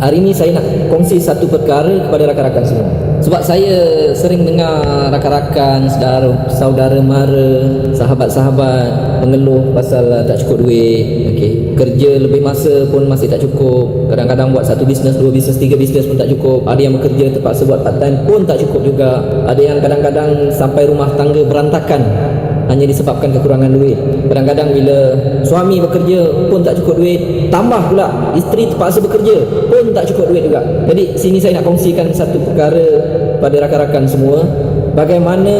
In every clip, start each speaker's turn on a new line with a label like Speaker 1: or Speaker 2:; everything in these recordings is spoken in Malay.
Speaker 1: Hari ini saya nak kongsi satu perkara kepada rakan-rakan semua. Sebab saya sering dengar rakan-rakan, saudara, saudara mara, sahabat-sahabat mengeluh pasal tak cukup duit. Okey, kerja lebih masa pun masih tak cukup. Kadang-kadang buat satu bisnes, dua bisnes, tiga bisnes pun tak cukup. Ada yang bekerja terpaksa buat part time pun tak cukup juga. Ada yang kadang-kadang sampai rumah tangga berantakan hanya disebabkan kekurangan duit. Kadang-kadang bila suami bekerja pun tak cukup duit, tambah pula isteri terpaksa bekerja pun tak cukup duit juga. Jadi sini saya nak kongsikan satu perkara pada rakan-rakan semua, bagaimana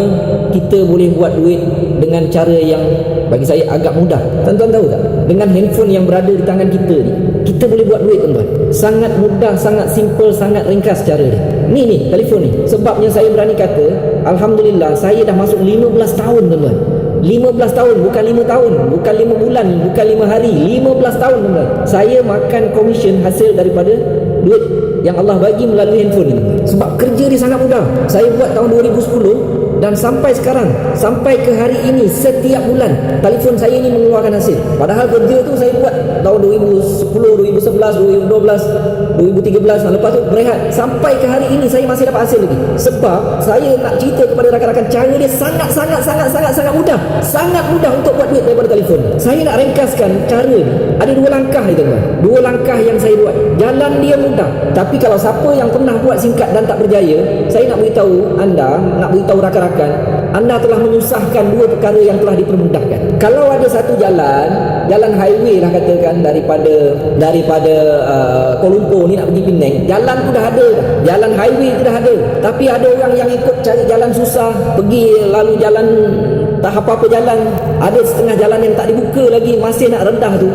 Speaker 1: kita boleh buat duit dengan cara yang bagi saya agak mudah. Tuan-tuan tahu tak? Dengan handphone yang berada di tangan kita ni, kita boleh buat duit tuan-tuan. Sangat mudah, sangat simple, sangat ringkas cara dia. Ni ni telefon ni. Sebabnya saya berani kata, alhamdulillah saya dah masuk 15 tahun tuan-tuan. 15 tahun bukan 5 tahun bukan 5 bulan bukan 5 hari 15 tahun tuan-tuan saya makan komisen hasil daripada duit yang Allah bagi melalui handphone ini. Sebab kerja dia sangat mudah. Saya buat tahun 2010 dan sampai sekarang sampai ke hari ini setiap bulan telefon saya ini mengeluarkan hasil. Padahal kerja tu saya buat tahun 2010 2011 2012 2013 lepas tu berehat. Sampai ke hari ini saya masih dapat hasil lagi. Sebab saya nak cerita kepada rakan-rakan cara dia sangat sangat sangat sangat sangat mudah. Sangat mudah untuk buat duit daripada telefon. Saya nak ringkaskan cara ni ada dua langkah ni teman dua langkah yang saya buat. Jalan dia mudah. Tapi kalau siapa yang pernah buat singkat dan tak berjaya saya nak beritahu anda nak beritahu rakan-rakan anda telah menyusahkan dua perkara yang telah dipermudahkan. Kalau ada satu jalan jalan highway lah katakan daripada daripada uh, Kuala Lumpur ni nak pergi Penang jalan tu dah ada jalan highway tu dah ada. Tapi ada orang yang ikut cari jalan susah pergi lalu jalan tak apa-apa jalan ada setengah jalan yang tak dibuka lagi masih nak rendah tu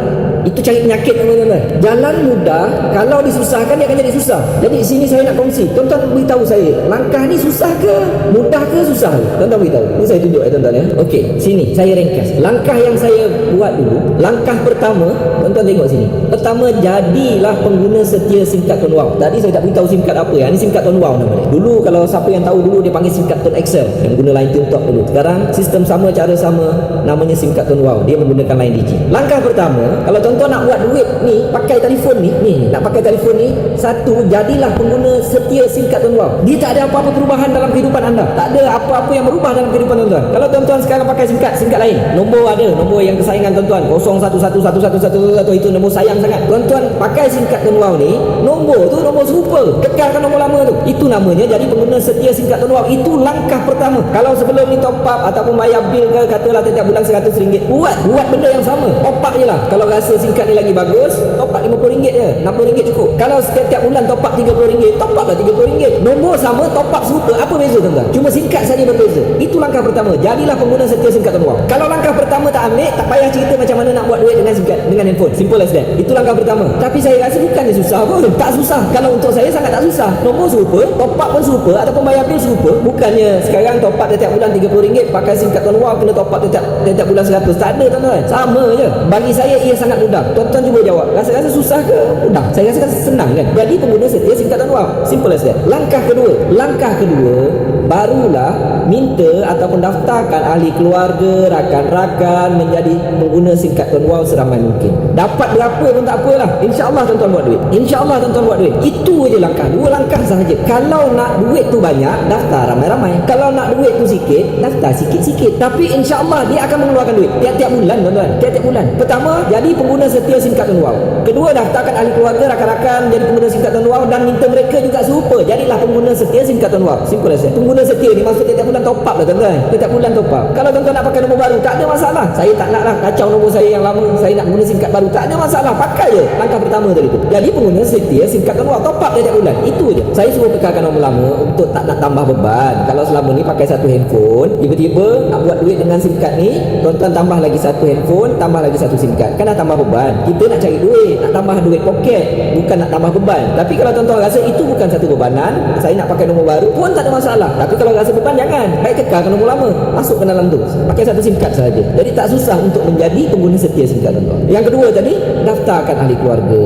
Speaker 1: itu cari penyakit teman-teman jalan mudah kalau disusahkan dia akan jadi susah. Jadi sini saya nak kongsi. Tuan-tuan beritahu saya langkah ni susah ke mudah ke susah? Tuan-tuan beritahu. Ini saya tunjuk ya tuan-tuan ya. Okey, sini saya ringkas. Langkah yang saya buat dulu langkah pertama tuan-tuan tengok sini. Pertama jadilah pengguna setia SIM card Tuan Wow tadi saya tak beritahu SIM card apa ya ini SIM card Tuan Wow nama dia. Dulu kalau siapa yang tahu dulu dia panggil SIM card Tuan Excel yang guna line top dulu. Sekarang sistem sama cara sama namanya SIM card Tuan Wow dia menggunakan line digi langkah pertama kalau tuan-tuan nak buat duit ni pakai telefon ni ni nak pakai telefon ni satu jadilah pengguna setia SIM card Tuan Wow dia tak ada apa-apa perubahan dalam kehidupan anda. Tak ada apa-apa yang berubah dalam kehidupan tuan-tuan kalau tuan-tuan sekarang pakai SIM card lain. Nombor ada nombor yang kesayangan tuan-tuan. 01111111 itu nombor sayang sangat. Tuan-tuan pakai SIM card Tuan Wow ni nombor tu nombor serupa. Kekalkan nombor lama tu. Itu namanya jadi pengguna setia SIM card Tuan Wow itu langkah pertama. Kalau sebelum ni top up ataupun bayar bil ke katalah setiap bulan RM100 buat buat benda yang sama. Top up je lah. Kalau rasa SIM card ni lagi bagus top up RM50 je RM60 cukup. Kalau setiap bulan top up RM30 top up lah RM30. Nombor sama top up serupa. Apa beza tuan-tuan? Cuma SIM card saja berbeza. Itu langkah pertama. Jadilah pengguna setia SIM card Tuan Wow kalau langkah pertama tak ambil tak payah cerita macam mana nak buat duit dengan SIM card dengan handphone. Simple as that. Itu langkah pertama. Tapi saya rasa bukannya susah pun. Tak susah. Kalau untuk saya sangat tak susah. Nombor serupa top up pun serupa ataupun bayar bil serupa. Bukannya sekarang top up setiap bulan RM30 pakai SIM card Tuan Wow kena top up setiap, setiap bulan 100 tak ada tuan-tuan. Sama je. Bagi saya ia sangat mudah tuan-tuan cuba jawab. Rasa-rasa susah ke? Mudah saya rasa senang kan? Jadi pengguna setia Tuan Wow simple as that. Langkah kedua. Langkah kedua barulah minta ataupun daftarkan ahli keluarga rakan-rakan menjadi pengguna SIM card Tuan Wow seramai mungkin. Dapat berapa pun tak apalah. insyaAllah tuan-tuan buat duit. insyaAllah tuan-tuan buat duit. Itu je langkah dua langkah sahaja. Kalau nak duit tu banyak daftar ramai-ramai. Kalau nak duit tu sikit daftar sikit-sikit. Tapi insyaAllah dia akan mengeluarkan duit tiap-tiap bulan tuan-tuan. Tiap-tiap bulan. Pertama jadi pengguna setia SIM card Tuan Wow kedua daftarkan ahli keluarga rakan-rakan jadi pengguna SIM card Tuan Wow dan minta mereka juga serupa. Jadilah pengguna setia SIM card Tuan Wow simple as that pengguna setia ni maksud tiap-tiap bulan top up lah tuan-tuan. Tiap bulan top up. Kalau tuan-tuan nak pakai nombor baru tak ada masalah. Saya tak nak lah kacau nombor saya yang lama. Saya nak guna SIM card baru tak ada masalah. Pakai je. Langkah pertama tadi tu. Jadi pengguna setia SIM card Wow top up tiap-tiap bulan. Itu je. Saya suruh kekalkan nombor lama untuk tak nak tambah beban. Kalau selama ni pakai satu handphone tiba-tiba nak buat duit dengan SIM card ni tuan-tuan tambah lagi satu handphone tambah lagi satu SIM card. Kan dah tambah beban. Kita nak cari duit nak tambah duit poket bukan nak tambah beban. Tapi kalau tuan-tuan rasa itu bukan satu bebanan saya nak pakai nombor baru pun tak ada masalah tapi kalau rasa beban jangan baik kekalkan nombor lama masuk ke dalam tu pakai satu SIM card saja jadi tak susah untuk menjadi pengguna setia SIM card tuan-tuan yang kedua tadi daftarkan ahli keluarga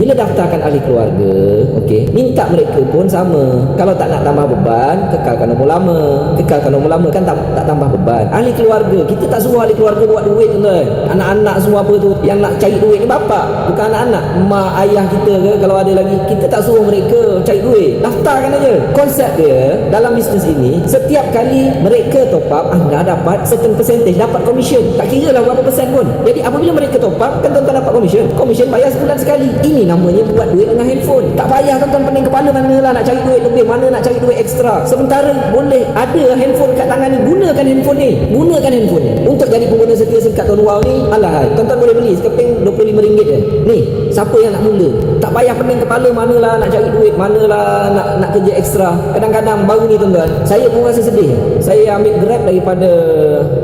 Speaker 1: Bila daftarkan ahli keluarga, okey, minta mereka pun sama. Kalau tak nak tambah beban, kekalkan nombor lama. Kekalkan nombor lama kan tak, tak tambah beban. Ahli keluarga, kita tak suruh ahli keluarga buat duit tuan. Anak-anak semua apa tu yang nak cari duit ni bapa, bukan anak-anak. Mak ayah kita ke kalau ada lagi, kita tak suruh mereka cari duit. Daftarkan aja. Konsep dia dalam bisnes ini, setiap kali mereka top up, anda dapat certain percentage, dapat commission. Tak kira lah berapa persen pun. Jadi apabila mereka top up, kan tuan-tuan commission. Commission bayar sebulan sekali. Ini namanya buat duit dengan handphone. Tak payah tuan-tuan pening kepala mana lah nak cari duit lebih, mana nak cari duit ekstra. Sementara boleh ada handphone kat tangan ni, gunakan handphone ni. Gunakan handphone ni. Untuk jadi pengguna setia SIM card Tuan Wow ni, alah, tuan-tuan boleh beli sekeping RM25 je. Ni, siapa yang nak mula? Tak payah pening kepala mana lah nak cari duit, mana lah nak nak kerja ekstra. Kadang-kadang baru ni tuan-tuan, saya pun rasa sedih. Saya ambil Grab daripada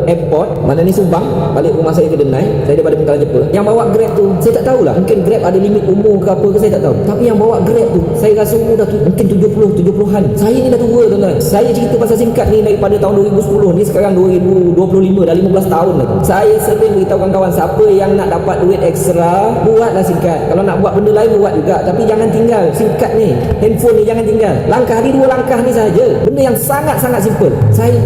Speaker 1: airport, mana ni Subang, balik rumah saya ke Denai. Saya daripada Bengkala Jepun. Yang bawa Grab tu, saya tak tahulah. Mungkin Grab ada limit umur ke apa ke saya tak tahu. Tapi yang bawa Grab tu, saya rasa umur dah tu, mungkin 70, 70-an. Saya ni dah tua tuan-tuan. Saya cerita pasal singkat ni daripada tahun 2010. Ni sekarang 2025, dah 15 tahun dah. Saya sering beritahu kawan-kawan siapa yang nak dapat duit ekstra, buatlah singkat. Kalau nak buat benda lain buat juga, tapi jangan tinggal singkat ni. Handphone ni jangan tinggal. Langkah ni dua langkah ni saja. Benda yang sangat-sangat simple. Saya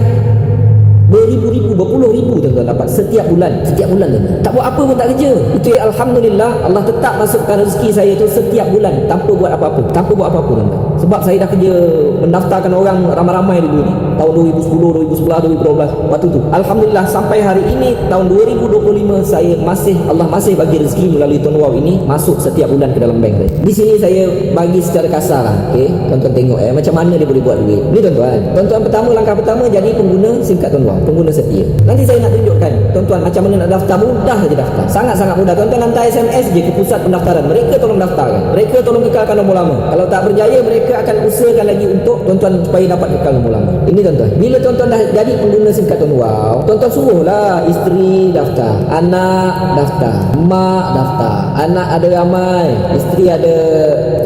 Speaker 1: beribu-ribu, berpuluh ribu tuan-tuan dapat setiap bulan. Setiap bulan tuan Tak buat apa pun tak kerja. Itu ya Alhamdulillah Allah tetap masukkan rezeki saya itu setiap bulan tanpa buat apa-apa. Tanpa buat apa-apa tuan-tuan. Sebab saya dah kerja mendaftarkan orang ramai-ramai dulu ni. Tahun 2010, 2011, 2012. Waktu tu. Alhamdulillah sampai hari ini tahun 2025 saya masih Allah masih bagi rezeki melalui Tuan Wow ini masuk setiap bulan ke dalam bank saya. Di sini saya bagi secara kasar lah. Okay? Tuan-tuan tengok eh macam mana dia boleh buat duit. Ni tuan-tuan. Tuan-tuan pertama langkah pertama jadi pengguna singkat Tuan Wow pengguna setia. Nanti saya nak tunjukkan tuan-tuan macam mana nak daftar mudah saja daftar. Sangat-sangat mudah. Tuan-tuan hantar SMS je ke pusat pendaftaran. Mereka tolong daftarkan. Mereka tolong kekalkan nombor lama. Kalau tak berjaya mereka akan usahakan lagi untuk tuan-tuan supaya dapat kekal nombor lama. Ini tuan-tuan. Bila tuan-tuan dah jadi pengguna SIM card Tuan Wow, tuan-tuan suruhlah isteri daftar, anak daftar, mak daftar. Anak ada ramai, isteri ada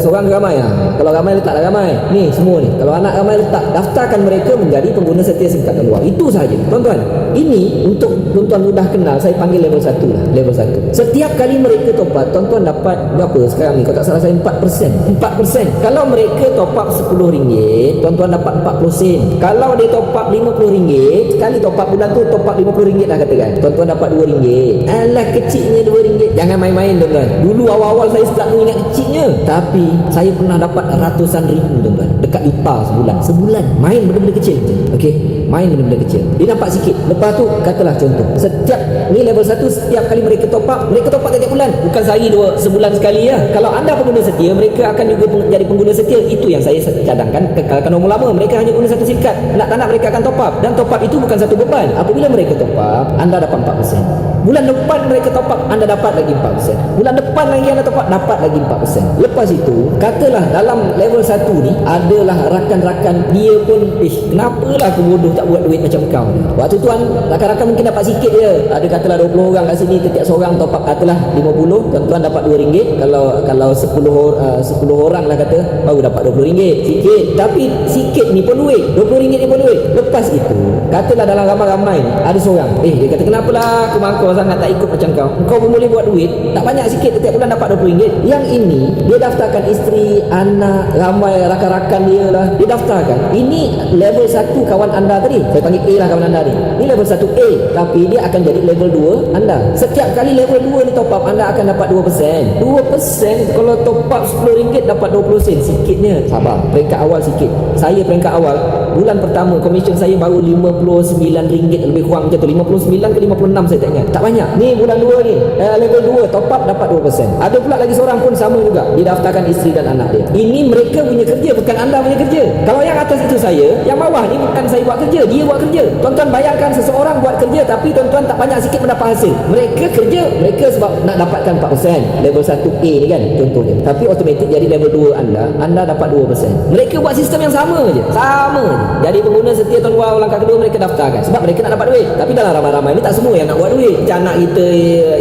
Speaker 1: seorang ramai ah. Kalau ramai letak dah ramai. Ni semua ni. Kalau anak ramai letak, daftarkan mereka menjadi pengguna setia Tuan Wow. Itu sahaja. Tuan-tuan, ini untuk tuan-tuan mudah kenal, saya panggil level 1 lah. Level 1. Setiap kali mereka top up, tuan-tuan dapat berapa sekarang ni? Kalau tak salah saya 4%. 4%. Kalau mereka top up RM10, tuan-tuan dapat 40 sen. Kalau dia top up RM50, sekali top up bulan tu top up RM50 lah katakan. Tuan-tuan dapat RM2. Alah kecilnya RM2. Jangan main-main tuan-tuan. Dulu awal-awal saya start ingat kecilnya. Tapi saya pernah dapat ratusan ribu tuan-tuan. Dekat IPA sebulan. Sebulan. Main benda-benda kecil. Okey. Main benda-benda kecil. Dia nampak sikit. Lepas tu katalah contoh. Setiap ni level 1 setiap kali mereka top up, mereka top up setiap bulan. Bukan sehari dua sebulan sekali ya. Kalau anda pengguna setia, mereka akan juga jadi pengguna setia. Itu yang saya cadangkan kekalkan nombor lama. Mereka hanya guna satu card. Nak tak nak mereka akan top up. Dan top up itu bukan satu beban. Apabila mereka top up, anda dapat 4%. Bulan depan mereka top up, anda dapat lagi 4%. Bulan depan lagi anda top up, dapat lagi 4%. Lepas itu, katalah dalam level 1 ni adalah rakan-rakan dia pun, eh kenapalah aku bodoh tak buat duit macam kau ni. Waktu tu kan, rakan-rakan mungkin dapat sikit je. Ada katalah 20 orang kat sini, setiap seorang top up katalah 50, tuan-tuan dapat RM2. Kalau kalau 10 or- uh, 10 orang lah kata, baru dapat RM20. Sikit. Tapi sikit ni pun duit. RM20 ni pun duit. Lepas itu, katalah dalam ramai-ramai ada seorang, eh dia kata kenapalah aku mangkau sangat tak ikut macam kau. Kau pun boleh buat duit, tak banyak sikit setiap bulan dapat RM20. Yang ini, dia daftarkan isteri, anak, ramai rakan-rakan dia lah. Dia daftarkan. Ini level 1 kawan anda tadi. Saya panggil A lah kawan anda ni. Ini level 1 A. Tapi dia akan jadi level 2 anda. Setiap kali level 2 ni top up, anda akan dapat 2%. 2% kalau top up RM10 dapat 20 sen. Sikitnya. Sabar. Peringkat awal sikit. Saya peringkat awal. Bulan pertama, komisen saya baru RM59 lebih kurang macam tu. 59 ke 56 saya tak ingat. Tak banyak. Ni bulan 2 ni. Uh, level 2 top up dapat 2%. Ada pula lagi seorang pun sama juga. Didaftarkan isteri dan anak dia. Ini mereka punya kerja bukan anda punya kerja. Kalau yang atas itu saya, yang bawah ni bukan saya buat kerja, dia buat kerja. Tuan-tuan bayangkan seseorang buat kerja tapi tuan-tuan tak banyak sikit mendapat hasil. Mereka kerja, mereka sebab nak dapatkan 4%. Level 1A ni kan contohnya. Tapi automatik jadi level 2 anda, anda dapat 2%. Mereka buat sistem yang sama je. Sama je. Jadi pengguna setia tuan wow langkah kedua mereka daftarkan sebab mereka nak dapat duit. Tapi dalam ramai-ramai ni tak semua yang nak buat duit. Macam anak kita,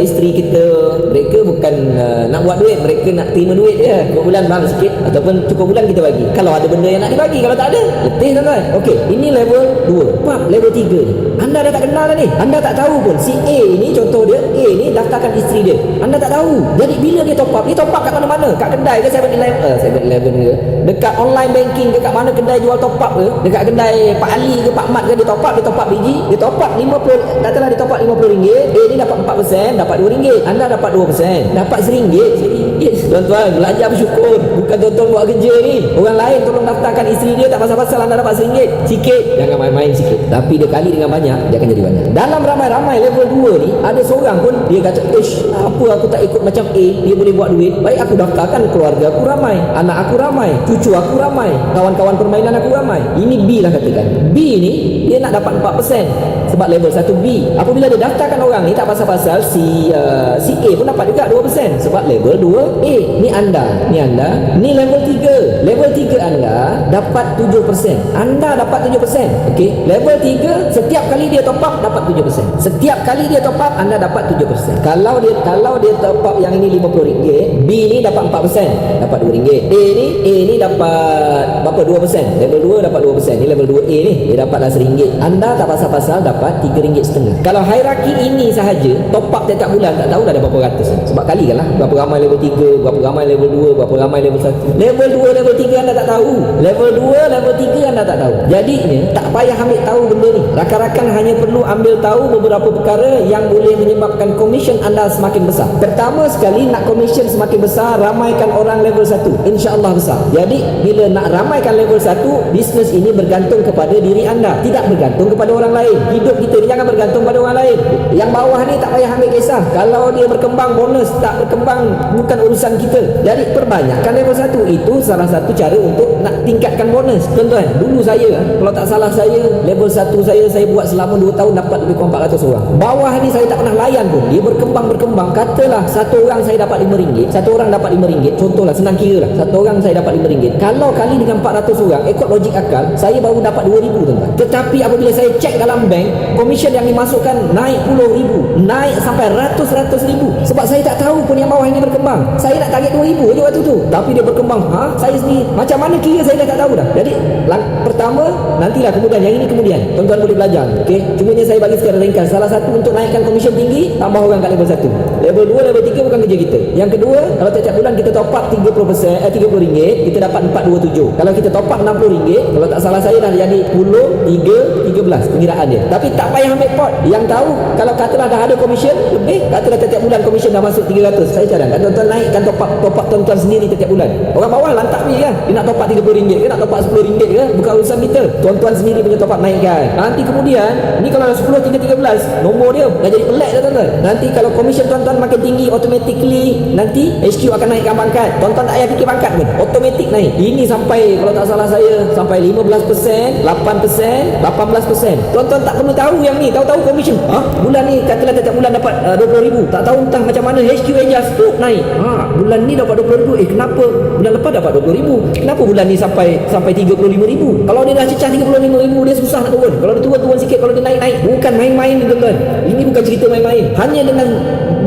Speaker 1: isteri kita, mereka bukan uh, nak buat duit, mereka nak terima duit je. Cukup bulan bang sikit ataupun cukup bulan kita bagi. Kalau ada benda yang nak dibagi, kalau tak ada, letih tuan-tuan. Okey, ini level 2. Pap, level 3. tiga ni anda dah tak kenal dah ni anda tak tahu pun si A ni contoh dia A ni daftarkan isteri dia anda tak tahu jadi bila dia top up dia top up kat mana-mana kat kedai ke 7-Eleven uh, 7-Eleven ke dekat online banking ke kat mana kedai jual top up ke? Dekat kedai Pak Ali ke Pak Mat ke dia top up dia top up biji dia top up 50 katalah dia top up 50 ringgit A ni dapat 4% dapat 2 ringgit anda dapat 2% dapat seringgit. Seringgit. Tuan-tuan belajar bersyukur. Bukan tuan-tuan buat kerja ni. Orang lain tolong daftarkan isteri dia tak pasal-pasal anda dapat seringgit. Sikit. Jangan main-main sikit. Tapi dia kali dengan banyak dia akan jadi banyak. Dalam ramai-ramai level 2 ni ada seorang pun dia kata ish apa aku tak ikut macam A dia boleh buat duit. Baik aku daftarkan keluarga aku ramai anak aku ramai cucu aku ramai kawan-kawan permainan aku ramai. Ini B lah katakan. B ni dia nak dapat 4% sebab level 1B apabila dia daftarkan orang ni tak pasal-pasal si uh, si A pun dapat juga 2% sebab level 2A ni anda. Ni anda. Ni level 3 level 3 anda dapat 7% anda dapat 7% okey? Level 3 setiap kali dia top up dapat 7% setiap kali dia top up anda dapat 7% kalau dia kalau dia top up yang ini RM50 B ni dapat 4% dapat RM2 A ni A ni dapat berapa? 2% level 2 dapat 2% ni level 2A ni dia dapatlah RM1 anda tak pasal-pasal dapat RM3 setengah. Kalau hierarki ini sahaja top up tiap-tiap bulan tak tahu dah ada berapa ratus. Sebab kali kan lah berapa ramai level 3 berapa ramai level 2 berapa ramai level 1 level 2 level 3 anda tak tahu. Level 2 level 3 anda tak tahu. Jadinya tak payah ambil tahu benda ni. Rakan-rakan hanya perlu ambil tahu beberapa perkara yang boleh menyebabkan komisen anda semakin besar. Pertama sekali nak komisen semakin besar ramaikan orang level 1 insyaAllah besar. Jadi bila nak ramaikan level 1 bisnes ini bergantung kepada diri anda. Tidak bergantung kepada orang lain hidup kita ni jangan bergantung pada orang lain. Yang bawah ni tak payah ambil kisah. Kalau dia berkembang bonus tak berkembang bukan urusan kita. Jadi perbanyakkan level 1 itu salah satu cara untuk nak tingkatkan bonus. Tuan-tuan dulu saya kalau tak salah saya level 1 saya saya buat selama 2 tahun dapat lebih kurang 400 orang. Bawah ni saya tak pernah layan pun. Dia berkembang berkembang. Katalah satu orang saya dapat RM5 satu orang dapat RM5 contohlah senang kira lah. Satu orang saya dapat RM5 kalau kali dengan 400 orang ikut logik akal saya baru dapat RM2,000 tuan-tuan. Tetapi apabila saya cek dalam bank komisen yang dimasukkan naik puluh ribu naik sampai ratus-ratus ribu. Sebab saya tak tahu pun yang bawah ini berkembang. Saya nak target RM2,000 je waktu tu. Tapi dia berkembang. Ha? saya sendiri macam mana kira saya dah tak tahu dah. Jadi lang, pertama nantilah kemudian yang ini kemudian. Tuan-tuan boleh belajar. Ok cumanya saya bagi secara ringkas. Salah satu untuk naikkan komisen tinggi tambah orang kat level 1 level 2 level 3 bukan kerja kita. Yang kedua kalau tiap-tiap bulan kita top up 30% eh, 30 ringgit kita dapat 427 kalau kita top up 60 ringgit kalau tak salah saya dah jadi 10 3 13 pengiraan dia. Tapi tak payah ambil pot. Yang tahu kalau katalah dah ada komisen lebih katalah tiap-tiap bulan komisen dah masuk 300 saya cadangkan tuan-tuan naikkan top up top up tuan-tuan sendiri tiap-tiap bulan. Orang bawah lantak ni kan? Dia nak top up 30 ringgit ke nak top up 10 ringgit ke bukan urusan kita. Tuan-tuan sendiri punya top up naikkan nanti kemudian ni kalau dah 10 3 13 nombor dia dah jadi pelik dah tuan-tuan. Nanti kalau komisen tuan-tuan makin tinggi automatically nanti HQ akan naikkan pangkat. Tuan-tuan tak payah fikir pangkat pun. Automatik naik. Ini sampai kalau tak salah saya sampai 15% 8% 18% tuan-tuan tak perlu tahu yang ni tahu-tahu komisen ha? bulan ni katalah tiap bulan dapat uh, 20 ribu. Tak tahu entah macam mana HQ adjust tu naik. Ha, bulan ni dapat 20 ribu. Eh kenapa bulan lepas dapat 20 ribu? Kenapa bulan ni sampai sampai 35 ribu? Kalau dia dah cecah 35 ribu dia susah nak turun. Kalau dia turun-turun sikit kalau dia naik-naik bukan main-main tuan-tuan. Ini bukan cerita main-main. Hanya dengan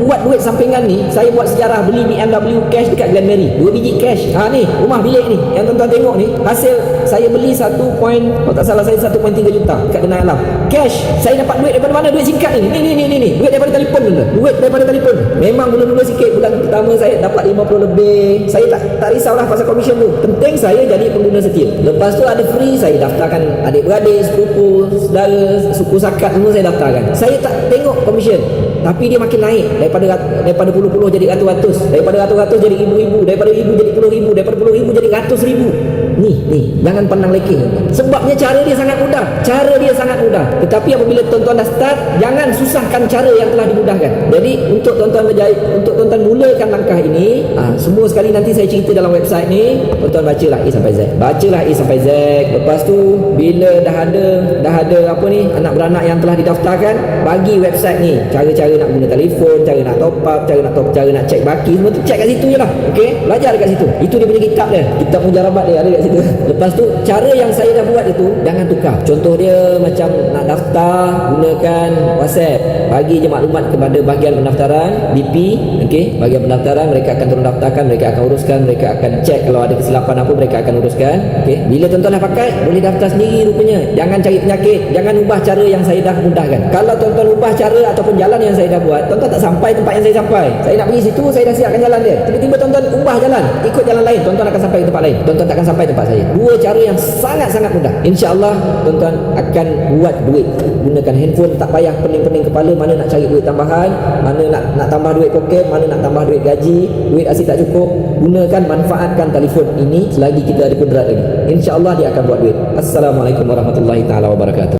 Speaker 1: buat duit sampingan ni saya buat sejarah beli BMW cash dekat Glenberry. Dua biji cash. Ha ni rumah bilik ni. Yang tuan-tuan tengok ni hasil saya beli 1 point kalau tak salah saya 1.3 juta dekat Denai Alam. Cash. Saya dapat duit daripada mana? Duit singkat ni. Ni ni ni ni, ni. duit daripada telefon tu duit daripada telefon. Memang mula-mula sikit bulan pertama saya dapat 50 lebih. Saya tak tak risaulah pasal komisen tu. Penting saya jadi pengguna setia. Lepas tu ada free saya daftarkan adik-beradik sepupu saudara suku sakat semua saya daftarkan. Saya tak tengok komisen tapi dia makin naik. Daripada daripada puluh-puluh jadi ratus-ratus. Daripada ratus-ratus jadi ribu-ribu daripada ribu jadi puluh ribu. Daripada puluh ribu jadi ratus ribu ni ni jangan pandang lekeh sebabnya cara dia sangat mudah. Cara dia sangat mudah. Tetapi apabila tuan-tuan dah start jangan susahkan cara yang telah dimudahkan. Jadi untuk tuan-tuan berjaya untuk tuan-tuan mulakan langkah ini ha, semua sekali nanti saya cerita dalam website ni. Tuan-tuan bacalah A sampai Z. Bacalah A sampai Z. Lepas tu bila dah ada dah ada apa ni anak beranak yang telah didaftarkan bagi website ni. Cara-cara nak guna telefon cara nak top up cara nak top cara nak cek baki semua tu cek kat situ je lah. Ok belajar dekat situ. Itu dia punya kitab dia. Kitab mujarabat dia ada kat itu. Lepas tu cara yang saya dah buat itu jangan tukar. Contoh dia macam nak daftar gunakan WhatsApp. Bagi je maklumat kepada bahagian pendaftaran BP, okey, bahagian pendaftaran mereka akan turun daftarkan, mereka akan uruskan, mereka akan cek kalau ada kesilapan apa mereka akan uruskan. Okey. Bila tuan-tuan dah pakai, boleh daftar sendiri rupanya. Jangan cari penyakit, jangan ubah cara yang saya dah mudahkan. Kalau tuan-tuan ubah cara ataupun jalan yang saya dah buat, tuan-tuan tak sampai tempat yang saya sampai. Saya nak pergi situ, saya dah siapkan jalan dia. Tiba-tiba tuan-tuan ubah jalan, ikut jalan lain, tuan-tuan akan sampai ke tempat lain. Tuan-tuan takkan sampai tempat saya. Dua cara yang sangat-sangat mudah. Insya-Allah tuan-tuan akan buat duit gunakan handphone tak payah pening-pening kepala mana nak cari duit tambahan, mana nak nak tambah duit poket, mana nak tambah duit gaji, duit asyik tak cukup. Gunakan manfaatkan telefon ini selagi kita ada kudrat lagi. Insya-Allah dia akan buat duit. Assalamualaikum warahmatullahi taala wabarakatuh.